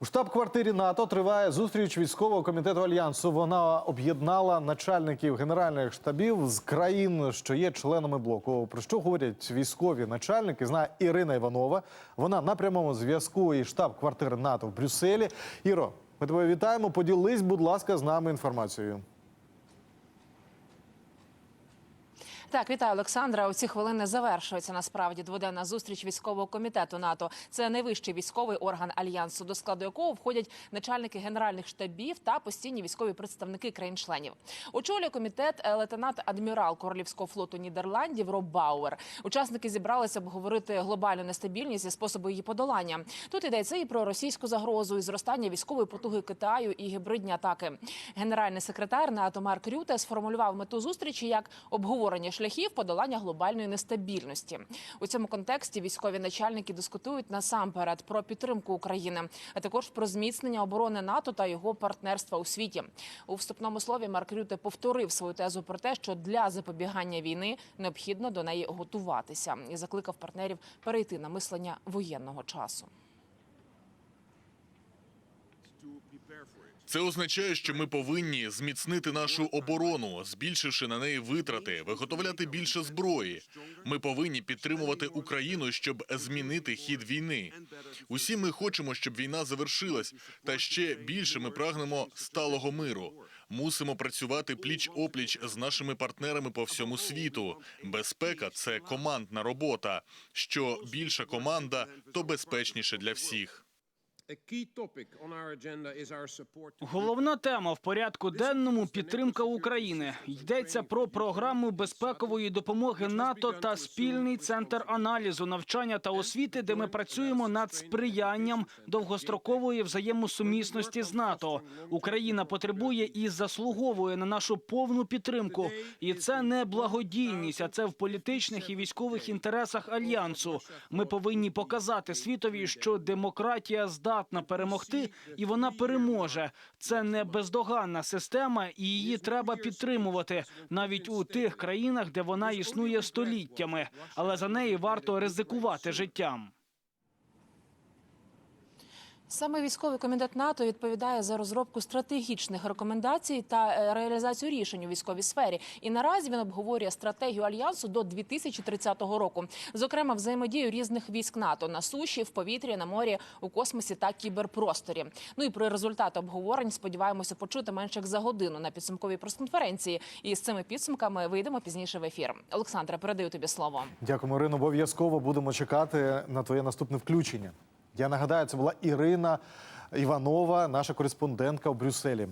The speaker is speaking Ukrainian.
У штаб-квартирі НАТО триває зустріч військового комітету альянсу. Вона об'єднала начальників генеральних штабів з країн, що є членами блоку. Про що говорять військові начальники? Знає Ірина Іванова. Вона на прямому зв'язку і штаб-квартири НАТО в Брюсселі. Іро, ми тебе вітаємо. Поділись, будь ласка, з нами інформацією. Так, вітаю, Олександра. У ці хвилини завершується насправді дводенна зустріч військового комітету НАТО. Це найвищий військовий орган альянсу, до складу якого входять начальники генеральних штабів та постійні військові представники країн-членів. Очолює комітет е, лейтенант адмірал Королівського флоту Нідерландів Роб Бауер. Учасники зібралися обговорити глобальну нестабільність і способи її подолання. Тут йдеться і про російську загрозу, і зростання військової потуги Китаю і гібридні атаки. Генеральний секретар НАТО Марк Рюте сформулював мету зустрічі як обговорення шляхів подолання глобальної нестабільності. У цьому контексті військові начальники дискутують насамперед про підтримку України, а також про зміцнення оборони НАТО та його партнерства у світі. У вступному слові Марк Рюте повторив свою тезу про те, що для запобігання війни необхідно до неї готуватися, і закликав партнерів перейти на мислення воєнного часу. Це означає, що ми повинні зміцнити нашу оборону, збільшивши на неї витрати, виготовляти більше зброї. Ми повинні підтримувати Україну, щоб змінити хід війни. Усі ми хочемо, щоб війна завершилась, та ще більше ми прагнемо сталого миру. Мусимо працювати пліч опліч з нашими партнерами по всьому світу. Безпека це командна робота. Що більша команда, то безпечніше для всіх. Головна тема в порядку денному підтримка України. Йдеться про програму безпекової допомоги НАТО та спільний центр аналізу, навчання та освіти, де ми працюємо над сприянням довгострокової взаємосумісності з НАТО. Україна потребує і заслуговує на нашу повну підтримку. І це не благодійність, а це в політичних і військових інтересах альянсу. Ми повинні показати світові, що демократія здатна перемогти, і вона переможе. Це не бездоганна система, і її треба підтримувати навіть у тих країнах, де вона існує століттями. Але за неї варто ризикувати життям. Саме військовий комітет НАТО відповідає за розробку стратегічних рекомендацій та е, реалізацію рішень у військовій сфері. І наразі він обговорює стратегію альянсу до 2030 року, зокрема взаємодію різних військ НАТО на суші, в повітрі, на морі, у космосі та кіберпросторі. Ну і про результати обговорень сподіваємося почути менше як за годину на підсумковій прес-конференції. І з цими підсумками вийдемо пізніше в ефір. Олександра, передаю тобі слово. Дякуємо, Ірино. Обов'язково будемо чекати на твоє наступне включення. Я нагадаю, це була Ірина Іванова, наша кореспондентка в Брюсселі.